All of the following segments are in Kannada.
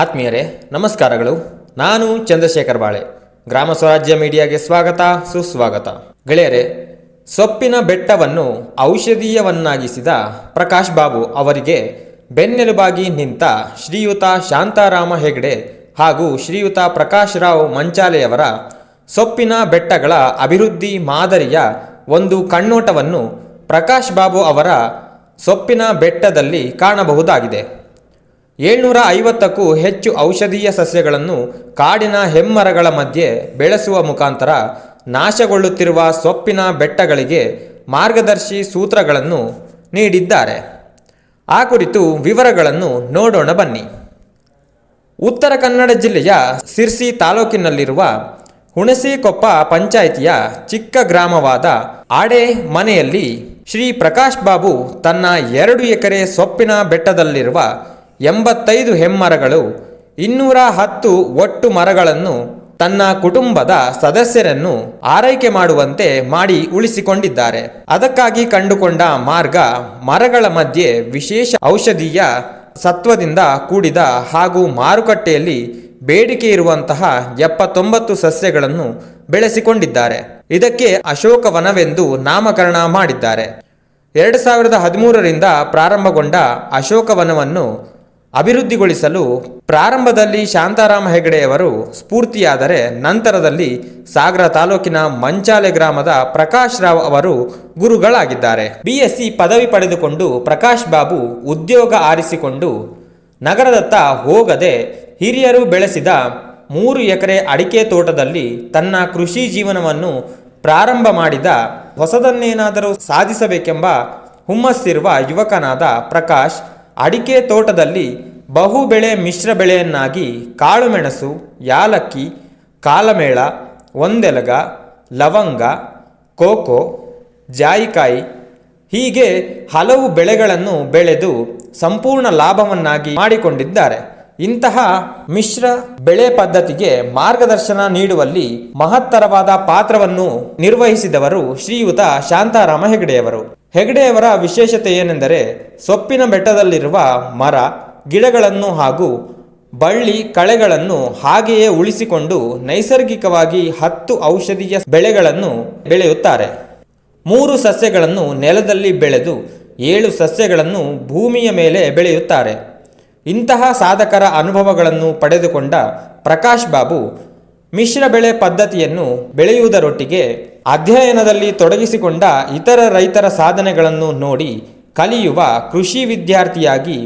ಆತ್ಮೀಯರೇ, ನಮಸ್ಕಾರಗಳು. ನಾನು ಚಂದ್ರಶೇಖರ್ ಬಾಳೆ. ಗ್ರಾಮ ಸ್ವರಾಜ್ಯ ಮೀಡಿಯಾಗೆ ಸ್ವಾಗತ, ಸುಸ್ವಾಗತ. ಗೆಳೆಯರೆ, ಸೊಪ್ಪಿನ ಬೆಟ್ಟವನ್ನು ಔಷಧೀಯವನ್ನಾಗಿಸಿದ ಪ್ರಕಾಶ್ ಬಾಬು ಅವರಿಗೆ ಬೆನ್ನೆಲುಬಾಗಿ ನಿಂತ ಶ್ರೀಯುತ ಶಾಂತಾರಾಮ ಹೆಗ್ಡೆ ಹಾಗೂ ಶ್ರೀಯುತ ಪ್ರಕಾಶ್ ರಾವ್ ಮಂಚಾಲೆಯವರ ಸೊಪ್ಪಿನ ಬೆಟ್ಟಗಳ ಅಭಿವೃದ್ಧಿ ಮಾದರಿಯ ಒಂದು ಕಣ್ಣೋಟವನ್ನು ಪ್ರಕಾಶ್ ಬಾಬು ಅವರ ಸೊಪ್ಪಿನ ಬೆಟ್ಟದಲ್ಲಿ ಕಾಣಬಹುದಾಗಿದೆ. ಏಳ್ನೂರ ಐವತ್ತಕ್ಕೂ ಹೆಚ್ಚು ಔಷಧೀಯ ಸಸ್ಯಗಳನ್ನು ಕಾಡಿನ ಹೆಮ್ಮರಗಳ ಮಧ್ಯೆ ಬೆಳೆಸುವ ಮುಖಾಂತರ ನಾಶಗೊಳ್ಳುತ್ತಿರುವ ಸೊಪ್ಪಿನ ಬೆಟ್ಟಗಳಿಗೆ ಮಾರ್ಗದರ್ಶಿ ಸೂತ್ರಗಳನ್ನು ನೀಡಿದ್ದಾರೆ. ಆ ಕುರಿತು ವಿವರಗಳನ್ನು ನೋಡೋಣ ಬನ್ನಿ. ಉತ್ತರ ಕನ್ನಡ ಜಿಲ್ಲೆಯ ಸಿರ್ಸಿ ತಾಲೂಕಿನಲ್ಲಿರುವ ಹುಣಸಿಕೊಪ್ಪ ಪಂಚಾಯಿತಿಯ ಚಿಕ್ಕ ಗ್ರಾಮವಾದ ಆಡೆ ಮನೆಯಲ್ಲಿ ಶ್ರೀ ಪ್ರಕಾಶ್ ಬಾಬು ತನ್ನ ಎರಡು ಎಕರೆ ಸೊಪ್ಪಿನ ಬೆಟ್ಟದಲ್ಲಿರುವ ಎಂಬತ್ತೈದು ಹೆಮ್ಮರಗಳು, ಇನ್ನೂರ ಹತ್ತು ಒಟ್ಟು ಮರಗಳನ್ನು ತನ್ನ ಕುಟುಂಬದ ಸದಸ್ಯರನ್ನು ಆರೈಕೆ ಮಾಡುವಂತೆ ಮಾಡಿ ಉಳಿಸಿಕೊಂಡಿದ್ದಾರೆ. ಅದಕ್ಕಾಗಿ ಕಂಡುಕೊಂಡ ಮಾರ್ಗ ಮರಗಳ ಮಧ್ಯೆ ವಿಶೇಷ ಔಷಧೀಯ ಸತ್ವದಿಂದ ಕೂಡಿದ ಹಾಗೂ ಮಾರುಕಟ್ಟೆಯಲ್ಲಿ ಬೇಡಿಕೆ ಇರುವಂತಹ ಎಪ್ಪತ್ತೊಂಬತ್ತು ಸಸ್ಯಗಳನ್ನು ಬೆಳೆಸಿಕೊಂಡಿದ್ದಾರೆ. ಇದಕ್ಕೆ ಅಶೋಕವನವೆಂದು ನಾಮಕರಣ ಮಾಡಿದ್ದಾರೆ. ಎರಡು ಸಾವಿರದ ಹದಿಮೂರರಿಂದ ಪ್ರಾರಂಭಗೊಂಡ ಅಶೋಕವನವನ್ನು ಅಭಿವೃದ್ಧಿಗೊಳಿಸಲು ಪ್ರಾರಂಭದಲ್ಲಿ ಶಾಂತಾರಾಮ ಹೆಗಡೆಯವರು ಸ್ಫೂರ್ತಿಯಾದರೆ ನಂತರದಲ್ಲಿ ಸಾಗರ ತಾಲೂಕಿನ ಮಂಚಾಲೆ ಗ್ರಾಮದ ಪ್ರಕಾಶ್ ರಾವ್ ಅವರು ಗುರುಗಳಾಗಿದ್ದಾರೆ. ಬಿಎಸ್ಸಿ ಪದವಿ ಪಡೆದುಕೊಂಡು ಪ್ರಕಾಶ್ ಬಾಬು ಉದ್ಯೋಗ ಆರಿಸಿಕೊಂಡು ನಗರದತ್ತ ಹೋಗದೆ ಹಿರಿಯರು ಬೆಳೆಸಿದ ಮೂರು ಎಕರೆ ಅಡಿಕೆ ತೋಟದಲ್ಲಿ ತನ್ನ ಕೃಷಿ ಜೀವನವನ್ನು ಪ್ರಾರಂಭ ಮಾಡಿದ ಹೊಸದನ್ನೇನಾದರೂ ಸಾಧಿಸಬೇಕೆಂಬ ಹುಮ್ಮಸ್ಸಿರುವ ಯುವಕನಾದ ಪ್ರಕಾಶ್ ಅಡಿಕೆ ತೋಟದಲ್ಲಿ ಬಹು ಬೆಳೆ ಮಿಶ್ರ ಬೆಳೆಯನ್ನಾಗಿ ಕಾಳುಮೆಣಸು, ಯಾಲಕ್ಕಿ, ಕಾಲಮೇಳ, ಒಂದೆಲಗ, ಲವಂಗ, ಕೋಕೋ, ಜಾಯಿಕಾಯಿ ಹೀಗೆ ಹಲವು ಬೆಳೆಗಳನ್ನು ಬೆಳೆದು ಸಂಪೂರ್ಣ ಲಾಭವನ್ನಾಗಿ ಮಾಡಿಕೊಂಡಿದ್ದಾರೆ. ಇಂತಹ ಮಿಶ್ರ ಬೆಳೆ ಪದ್ಧತಿಗೆ ಮಾರ್ಗದರ್ಶನ ನೀಡುವಲ್ಲಿ ಮಹತ್ತರವಾದ ಪಾತ್ರವನ್ನು ನಿರ್ವಹಿಸಿದವರು ಶ್ರೀಯುತ ಶಾಂತಾರಾಮ ಹೆಗಡೆಯವರು. ಹೆಗಡೆಯವರ ವಿಶೇಷತೆ ಏನೆಂದರೆ ಸೊಪ್ಪಿನ ಬೆಟ್ಟದಲ್ಲಿರುವ ಮರ, ಗಿಡಗಳನ್ನು ಹಾಗೂ ಬಳ್ಳಿ ಕಳೆಗಳನ್ನು ಹಾಗೆಯೇ ಉಳಿಸಿಕೊಂಡು ನೈಸರ್ಗಿಕವಾಗಿ ಹತ್ತು ಔಷಧೀಯ ಬೆಳೆಗಳನ್ನು ಬೆಳೆಯುತ್ತಾರೆ. ಮೂರು ಸಸ್ಯಗಳನ್ನು ನೆಲದಲ್ಲಿ ಬೆಳೆದು ಏಳು ಸಸ್ಯಗಳನ್ನು ಭೂಮಿಯ ಮೇಲೆ ಬೆಳೆಯುತ್ತಾರೆ. ಇಂತಹ ಸಾಧಕರ ಅನುಭವಗಳನ್ನು ಪಡೆದುಕೊಂಡ ಪ್ರಕಾಶ್ ಬಾಬು ಮಿಶ್ರ ಬೆಳೆ ಪದ್ಧತಿಯನ್ನು ಬೆಳೆಯುವುದರೊಟ್ಟಿಗೆ ಅಧ್ಯಯನದಲ್ಲಿ ತೊಡಗಿಸಿಕೊಂಡ ಇತರ ರೈತರ ಸಾಧನೆಗಳನ್ನು ನೋಡಿ ಕಲಿಯುವ ಕೃಷಿ ವಿದ್ಯಾರ್ಥಿಯಾಗಿ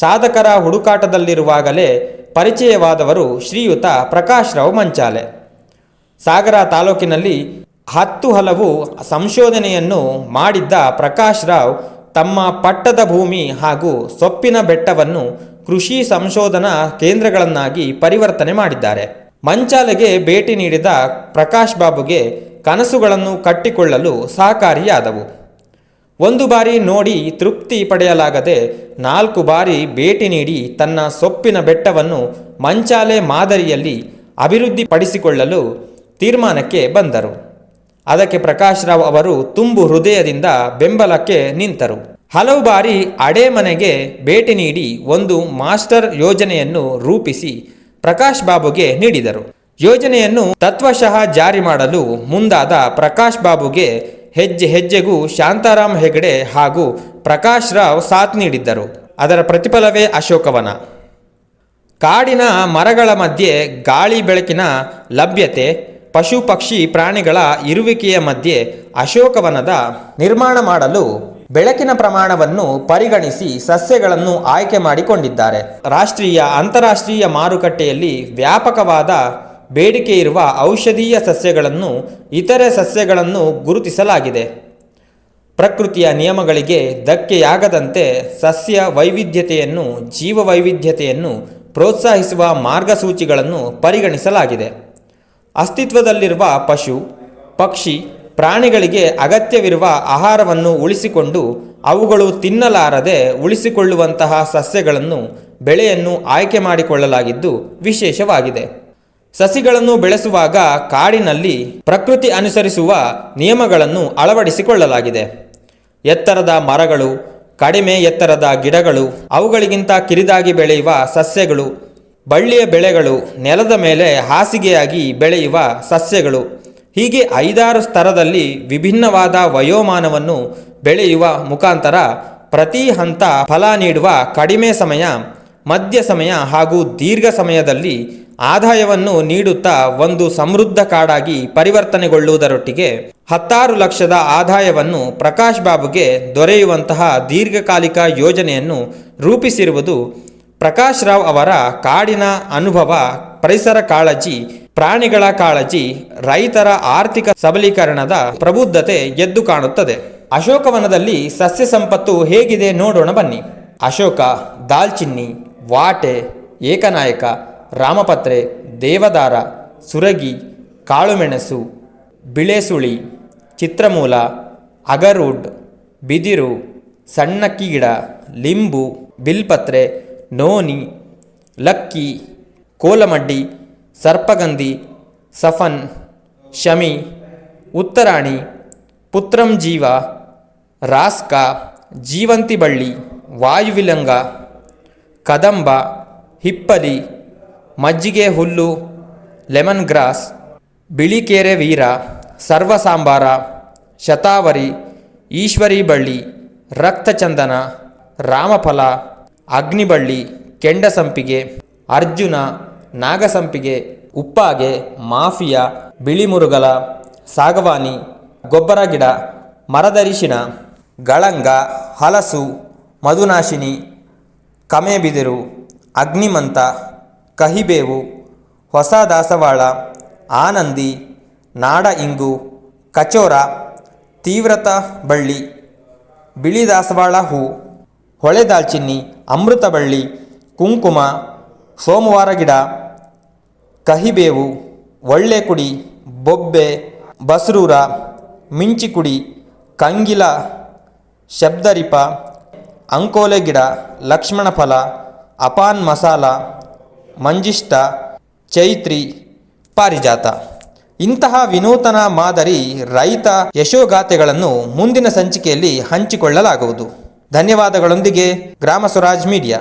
ಸಾಧಕರ ಹುಡುಕಾಟದಲ್ಲಿರುವಾಗಲೇ ಪರಿಚಯವಾದವರು ಶ್ರೀಯುತ ಪ್ರಕಾಶ್ ರಾವ್ ಮಂಚಾಲೆ. ಸಾಗರ ತಾಲೂಕಿನಲ್ಲಿ ಹತ್ತು ಹಲವು ಸಂಶೋಧನೆಯನ್ನು ಮಾಡಿದ್ದ ಪ್ರಕಾಶ್ ರಾವ್ ತಮ್ಮ ಪಟ್ಟದ ಭೂಮಿ ಹಾಗೂ ಸೊಪ್ಪಿನ ಬೆಟ್ಟವನ್ನು ಕೃಷಿ ಸಂಶೋಧನಾ ಕೇಂದ್ರಗಳನ್ನಾಗಿ ಪರಿವರ್ತನೆ ಮಾಡಿದ್ದಾರೆ. ಮಂಚಾಲೆಗೆ ಭೇಟಿ ನೀಡಿದ ಪ್ರಕಾಶ್ ಬಾಬುಗೆ ಕನಸುಗಳನ್ನು ಕಟ್ಟಿಕೊಳ್ಳಲು ಸಹಕಾರಿಯಾದವು. ಒಂದು ಬಾರಿ ನೋಡಿ ತೃಪ್ತಿ ಪಡೆಯಲಾಗದೆ ನಾಲ್ಕು ಬಾರಿ ಭೇಟಿ ನೀಡಿ ತನ್ನ ಸೊಪ್ಪಿನ ಬೆಟ್ಟವನ್ನು ಮಂಚಾಲೆ ಮಾದರಿಯಲ್ಲಿ ಅಭಿವೃದ್ಧಿಪಡಿಸಿಕೊಳ್ಳಲು ತೀರ್ಮಾನಕ್ಕೆ ಬಂದರು. ಅದಕ್ಕೆ ಪ್ರಕಾಶ್ ರಾವ್ ಅವರು ತುಂಬು ಹೃದಯದಿಂದ ಬೆಂಬಲಕ್ಕೆ ನಿಂತರು. ಹಲವು ಬಾರಿ ಅಡೆಮನೆಗೆ ಭೇಟಿ ನೀಡಿ ಒಂದು ಮಾಸ್ಟರ್ ಯೋಜನೆಯನ್ನು ರೂಪಿಸಿ ಪ್ರಕಾಶ್ ಬಾಬುಗೆ ನೀಡಿದರು. ಯೋಜನೆಯನ್ನು ತತ್ವಶಃ ಜಾರಿ ಮಾಡಲು ಮುಂದಾದ ಪ್ರಕಾಶ್ ಬಾಬುಗೆ ಹೆಜ್ಜೆ ಹೆಜ್ಜೆಗೂ ಶಾಂತಾರಾಮ್ ಹೆಗಡೆ ಹಾಗೂ ಪ್ರಕಾಶ್ ರಾವ್ ಸಾಥ್ ನೀಡಿದ್ದರು. ಅದರ ಪ್ರತಿಫಲವೇ ಅಶೋಕವನ. ಕಾಡಿನ ಮರಗಳ ಮಧ್ಯೆ ಗಾಳಿ ಬೆಳಕಿನ ಲಭ್ಯತೆ, ಪಶು ಪಕ್ಷಿ ಪ್ರಾಣಿಗಳ ಇರುವಿಕೆಯ ಮಧ್ಯೆ ಅಶೋಕವನದ ನಿರ್ಮಾಣ ಮಾಡಲು ಬೆಳಕಿನ ಪ್ರಮಾಣವನ್ನು ಪರಿಗಣಿಸಿ ಸಸ್ಯಗಳನ್ನು ಆಯ್ಕೆ ಮಾಡಿಕೊಂಡಿದ್ದಾರೆ. ರಾಷ್ಟ್ರೀಯ, ಅಂತಾರಾಷ್ಟ್ರೀಯ ಮಾರುಕಟ್ಟೆಯಲ್ಲಿ ವ್ಯಾಪಕವಾದ ಬೇಡಿಕೆ ಇರುವ ಔಷಧೀಯ ಸಸ್ಯಗಳನ್ನು ಇತರೆ ಸಸ್ಯಗಳನ್ನು ಗುರುತಿಸಲಾಗಿದೆ. ಪ್ರಕೃತಿಯ ನಿಯಮಗಳಿಗೆ ಧಕ್ಕೆಯಾಗದಂತೆ ಸಸ್ಯ ವೈವಿಧ್ಯತೆಯನ್ನು ಜೀವ ವೈವಿಧ್ಯತೆಯನ್ನು ಪ್ರೋತ್ಸಾಹಿಸುವ ಮಾರ್ಗಸೂಚಿಗಳನ್ನು ಪರಿಗಣಿಸಲಾಗಿದೆ. ಅಸ್ತಿತ್ವದಲ್ಲಿರುವ ಪಶು, ಪಕ್ಷಿ ಪ್ರಾಣಿಗಳಿಗೆ ಅಗತ್ಯವಿರುವ ಆಹಾರವನ್ನು ಉಳಿಸಿಕೊಂಡು ಅವುಗಳು ತಿನ್ನಲಾರದೆ ಉಳಿಸಿಕೊಳ್ಳುವಂತಹ ಸಸ್ಯಗಳನ್ನು, ಬೆಳೆಯನ್ನು ಆಯ್ಕೆ ಮಾಡಿಕೊಳ್ಳಲಾಗಿದ್ದು ವಿಶೇಷವಾಗಿದೆ. ಸಸಿಗಳನ್ನು ಬೆಳೆಸುವಾಗ ಕಾಡಿನಲ್ಲಿ ಪ್ರಕೃತಿ ಅನುಸರಿಸುವ ನಿಯಮಗಳನ್ನು ಅಳವಡಿಸಿಕೊಳ್ಳಲಾಗಿದೆ. ಎತ್ತರದ ಮರಗಳು, ಕಡಿಮೆ ಎತ್ತರದ ಗಿಡಗಳು, ಅವುಗಳಿಗಿಂತ ಕಿರಿದಾಗಿ ಬೆಳೆಯುವ ಸಸ್ಯಗಳು, ಬಳ್ಳಿಯ ಬೆಳೆಗಳು, ನೆಲದ ಮೇಲೆ ಹಾಸಿಗೆಯಾಗಿ ಬೆಳೆಯುವ ಸಸ್ಯಗಳು ಹೀಗೆ ಐದಾರು ಸ್ತರದಲ್ಲಿ ವಿಭಿನ್ನವಾದ ವಯೋಮಾನವನ್ನು ಬೆಳೆಯುವ ಮುಖಾಂತರ ಪ್ರತಿ ಹಂತ ಫಲ ನೀಡುವ ಕಡಿಮೆ ಸಮಯ, ಮಧ್ಯ ಸಮಯ ಹಾಗೂ ದೀರ್ಘ ಸಮಯದಲ್ಲಿ ಆದಾಯವನ್ನು ನೀಡುತ್ತಾ ಒಂದು ಸಮೃದ್ಧ ಕಾಡಾಗಿ ಪರಿವರ್ತನೆಗೊಳ್ಳುವುದರೊಟ್ಟಿಗೆ ಹತ್ತಾರು ಲಕ್ಷದ ಆದಾಯವನ್ನು ಪ್ರಕಾಶ್ ಬಾಬುಗೆ ದೊರೆಯುವಂತಹ ದೀರ್ಘಕಾಲಿಕ ಯೋಜನೆಯನ್ನು ರೂಪಿಸಿರುವುದು ಪ್ರಕಾಶ್ ರಾವ್ ಅವರ ಕಾಡಿನ ಅನುಭವ, ಪರಿಸರ ಕಾಳಜಿ ಪ್ರಾಣಿಗಳ ಕಾಳಜಿ ರೈತರ ಆರ್ಥಿಕ ಸಬಲೀಕರಣದ ಪ್ರಬುದ್ಧತೆ ಎದ್ದು ಕಾಣುತ್ತದೆ. ಅಶೋಕವನದಲ್ಲಿ ಸಸ್ಯ ಸಂಪತ್ತು ಹೇಗಿದೆ ನೋಡೋಣ ಬನ್ನಿ. ಅಶೋಕ, ದಾಲ್ಚಿನ್ನಿ, ವಾಟೆ, ಏಕನಾಯಕ, ರಾಮಪತ್ರೆ, ದೇವದಾರ, ಸುರಗಿ, ಕಾಳುಮೆಣಸು, ಬಿಳೆಸುಳಿ, ಚಿತ್ರಮೂಲ, ಅಗರುಡ್, ಬಿದಿರು ಸಣ್ಣಕ್ಕಿ ಗಿಡ ಲಿಂಬು, ಬಿಲ್ಪತ್ರೆ, ನೋನಿ, ಲಕ್ಕಿ, ಕೋಲಮಡ್ಡಿ ಸರ್ಪಗಂಧಿ, ಸಫನ್, ಶಮಿ, ಉತ್ತರಾಣಿ, ಪುತ್ರಂ ಜೀವ, ರಾಸ್ಕ, ಜೀವಂತಿ ಬಳ್ಳಿ, ವಾಯುವಿಲಂಗ, ಕದಂಬ, ಹಿಪ್ಪಲಿ, ಮಜ್ಜಿಗೆ ಹುಲ್ಲು, ಲೆಮನ್ ಗ್ರಾಸ್, ಬಿಳಿಕೆರೆ ವೀರ ಸರ್ವಸಾಂಬಾರ ಶತಾವರಿ, ಈಶ್ವರಿ ಬಳ್ಳಿ, ರಕ್ತಚಂದನ, ರಾಮಫಲ, ಅಗ್ನಿಬಳ್ಳಿ, ಕೆಂಡಸಂಪಿಗೆ, ಅರ್ಜುನ ನಾಗಸಂಪಿಗೆ, ಉಪ್ಪಾಗೆ, ಮಾಫಿಯಾ, ಬಿಳಿಮುರುಗಲ, ಸಾಗವಾನಿ, ಗೊಬ್ಬರ ಗಿಡ ಮರದರಿಶಿನ ಗಳಂಗ, ಹಲಸು, ಮಧುನಾಶಿನಿ, ಕಮೆಬಿದಿರು, ಅಗ್ನಿಮಂತ, ಕಹಿಬೇವು, ಹೊಸ ದಾಸವಾಳ, ಆನಂದಿ ನಾಡ ಇಂಗು ಕಚೋರ, ತೀವ್ರತ ಬಳ್ಳಿ, ಬಿಳಿ ದಾಸವಾಳ ಹೂ, ಹೊಳೆ ದಾಲ್ಚಿನ್ನಿ, ಅಮೃತ ಬಳ್ಳಿ, ಕುಂಕುಮ ಸೋಮವಾರ ಗಿಡ, ಕಹಿಬೇವು ಒಳ್ಳೆ ಕುಡಿ ಬೊಬ್ಬೆ, ಬಸರೂರ, ಮಿಂಚಿಕುಡಿ, ಕಂಗಿಲ, ಶಬ್ದರಿಪ, ಅಂಕೋಲೆ ಗಿಡ ಲಕ್ಷ್ಮಣ ಫಲ ಅಪಾನ್ ಮಸಾಲ, ಮಂಜಿಷ್ಟ, ಚೈತ್ರಿ, ಪಾರಿಜಾತ. ಇಂತಹ ವಿನೂತನ ಮಾದರಿ ರೈತ ಯಶೋಗಾಥೆಗಳನ್ನು ಮುಂದಿನ ಸಂಚಿಕೆಯಲ್ಲಿ ಹಂಚಿಕೊಳ್ಳಲಾಗುವುದು. ಧನ್ಯವಾದಗಳೊಂದಿಗೆ ಗ್ರಾಮ ಸ್ವರಾಜ್ ಮೀಡಿಯಾ.